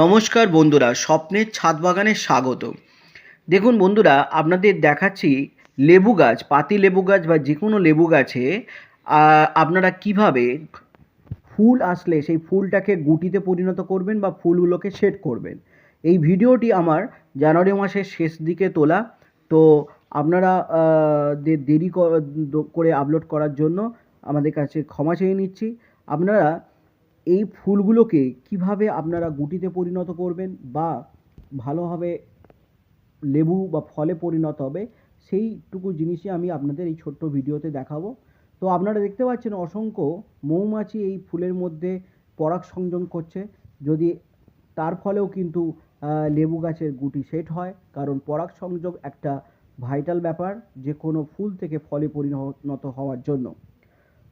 নমস্কার বন্ধুরা, স্বপ্নের ছাদ বাগানে স্বাগত। দেখুন বন্ধুরা, আপনাদের দেখাচ্ছি লেবু গাছ, পাতি লেবু গাছ বা যে কোনো লেবু গাছে আপনারা কীভাবে ফুল আসলে সেই ফুলটাকে গুটিতে পরিণত করবেন বা ফুলগুলোকে শেড করবেন। এই ভিডিওটি আমার জানুয়ারি মাসের শেষ দিকে তোলা, তো আপনারা দেরি করে আপলোড করার জন্য আমাদের কাছে ক্ষমা চেয়ে নিচ্ছি। আপনারা এই ফুলগুলোকে কীভাবে আপনারা গুটিতে পরিণত করবেন বা ভালোভাবে লেবু বা ফলে পরিণত হবে, সেইটুকু জিনিসই আমি আপনাদের এই ছোট্ট ভিডিওতে দেখাবো। তো আপনারা দেখতে পাচ্ছেন অসংখ্য মৌমাছি এই ফুলের মধ্যে পরাগ সংযোগ করছে। যদি তার ফলেও কিন্তু লেবু গাছের গুটি সেট হয়, কারণ পরাগ সংযোগ একটা ভাইটাল ব্যাপার যে কোনো ফুল থেকে ফলে পরিণত হওয়ার জন্য।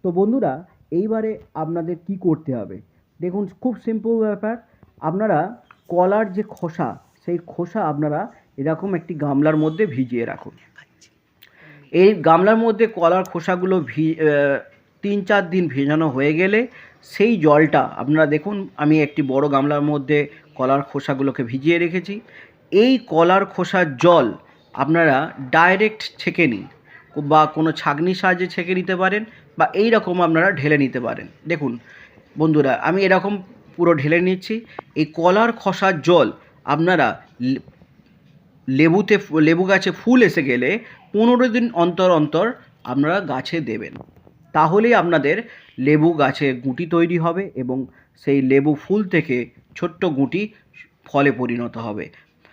তো বন্ধুরা, এইবারে আপনাদের কি করতে হবে? দেখুন, খুব সিম্পল ব্যাপার। আপনারা কলার যে খোসা, সেই খোসা আপনারা এরকম একটি গামলার মধ্যে ভিজিয়ে রাখুন। এই গামলার মধ্যে কলার খোসাগুলো ভি তিন চার দিন ভেজানো হয়ে গেলে সেই জলটা, আপনারা দেখুন, আমি একটি বড় গামলার মধ্যে কলার খোসাগুলোকে ভিজিয়ে রেখেছি। এই কলার খোসার জল আপনারা ডাইরেক্ট ছেঁকে নিন বা কোনো ছাঁকনির সাহায্যে ছেঁকে নিতে পারেন বা এই রকম আপনারা ঢেলে নিতে পারেন। দেখুন বন্ধুরা, আমি এরকম পুরো ঢেলে নিচ্ছি। এই কলার খসার জল আপনারা লেবুতে লেবু গাছে ফুল এসে গেলে পনেরো দিন অন্তর অন্তর আপনারা গাছে দেবেন। তাহলেই আপনাদের লেবু গাছে গুটি তৈরি হবে এবং সেই লেবু ফুল থেকে ছোট্ট গুটি ফলে পরিণত হবে।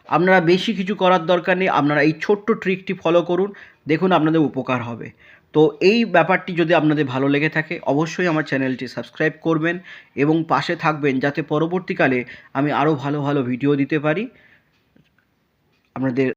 আপনারা বেশি কিছু করার দরকার নেই, আপনারা এই ছোট্ট ট্রিকটি ফলো করুন, দেখুন আপনাদের উপকার হবে। তো এই ব্যাপারটি যদি আপনাদের ভালো লেগে থাকে, অবশ্যই আমার চ্যানেলটি সাবস্ক্রাইব করবেন এবং পাশে থাকবেন, যাতে পরবর্তীকালে আমি আরও ভালো ভালো ভিডিও দিতে পারি। আপনাদের